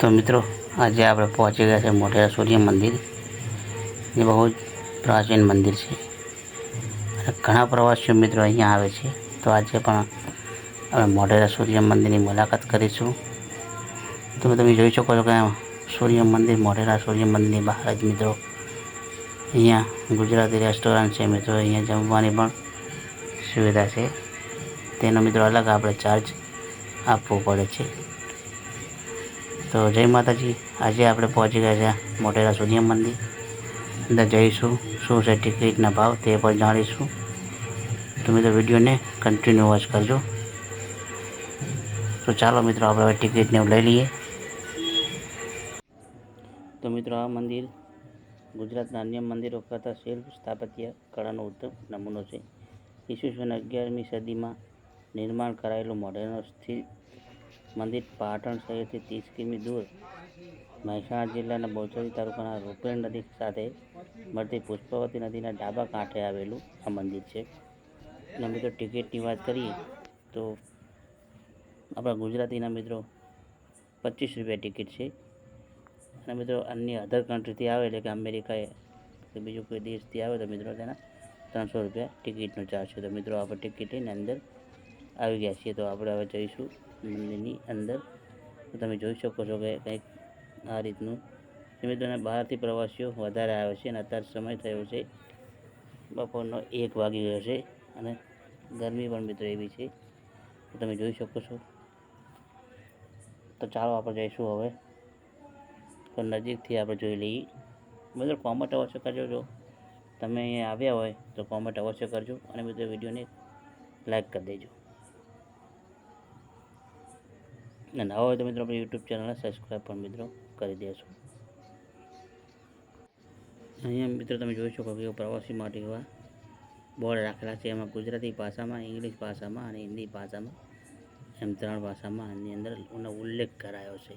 તો મિત્રો, આજે આપણે પહોંચી ગયા છે મોટેરા સૂર્ય મંદિર એ બહુ જ પ્રાચીન મંદિર છે. અને ઘણા પ્રવાસીઓ મિત્રો અહીંયા આવે છે. તો આજે પણ આપણે મોઢેરા સૂર્ય મંદિરની મુલાકાત કરીશું. તો તમે જોઈ શકો છો કે સૂર્ય મંદિર, મોઢેરા સૂર્ય મંદિરની બહાર જ મિત્રો અહીંયા ગુજરાતી રેસ્ટોરન્ટ છે. મિત્રો, અહીંયા જમવાની પણ સુવિધા છે. તેનો મિત્રો અલગ આપણે ચાર્જ આપવો પડે છે. તો જય માતાજી. આજે આપણે પહોંચી ગયા છે મોટેરા સૂર્ય મંદિર. અંદર જઈશું, શું છે ટિકિટના ભાવ તે પણ જાણીશું. તો મિત્રો વિડીયોને કન્ટિન્યુ વોચ કરજો. તો ચાલો મિત્રો આપણે હવે ટિકિટને એવું લઈ લઈએ. તો મિત્રો આ મંદિર ગુજરાતના અન્ય મંદિરો કરતાં શિલ્પ સ્થાપત્ય કળાનો ઉત્તમ નમૂનો છે. ઈસવીસન અગિયારમી સદીમાં નિર્માણ કરાયેલું મોઢેરાનું સ્થિત મંદિર પાટણ શહેરથી ત્રીસ કિમી દૂર મહેસાણા જિલ્લાના બોચરી તાલુકાના રૂપેણ નદી સાથે મળતી પુષ્પવતી નદીના ડાબા કાંઠે આવેલું આ મંદિર છે. અને મિત્રો, ટિકિટની વાત કરીએ તો આપણા ગુજરાતીના મિત્રો પચીસ રૂપિયા ટિકિટ છે. અને મિત્રો, અન્ય અધર કન્ટ્રીથી આવે એટલે કે અમેરિકા કે બીજું કોઈ દેશથી આવે તો મિત્રો, તેના ત્રણસો રૂપિયા ટિકિટનો ચાર્જ છે. તો મિત્રો આપણે ટિકિટ લઈને અંદર આવી ગયા છીએ. તો આપણે હવે જઈશું મંદિરની અંદર. તો તમે જોઈ શકો છો કે કંઈક આ રીતનું. મિત્રોને બહારથી પ્રવાસીઓ વધારે આવે છે અને અત્યારે સમય થયો છે. બપોરનો એક વાગી ગયો છે અને ગરમી પણ મિત્રો એવી છે. તો તમે જોઈ શકો છો. તો ચાલો આપણે જઈશું હવે. તો નજીકથી આપણે જોઈ લઈએ. મિત્રો, કોમેન્ટ અવશ્ય કરજો. જો તમે અહીંયા આવ્યા હોય તો કોમેન્ટ અવશ્ય કરજો અને મિત્રો વિડીયોને લાઈક કરી દેજો. અને નવા હોય તો મિત્રો આપણી યુટ્યુબ ચેનલને સબસ્ક્રાઈબ પણ મિત્રો કરી દેશો અહીંયા મિત્રો તમે જોઈ શકો કે પ્રવાસી માટે એવા બોર્ડ રાખેલા છે. એમાં ગુજરાતી ભાષામાં, ઇંગ્લિશ ભાષામાં અને હિન્દી ભાષામાં એમ ત્રણ ભાષામાં આની અંદર ઉલ્લેખ કરાયો છે.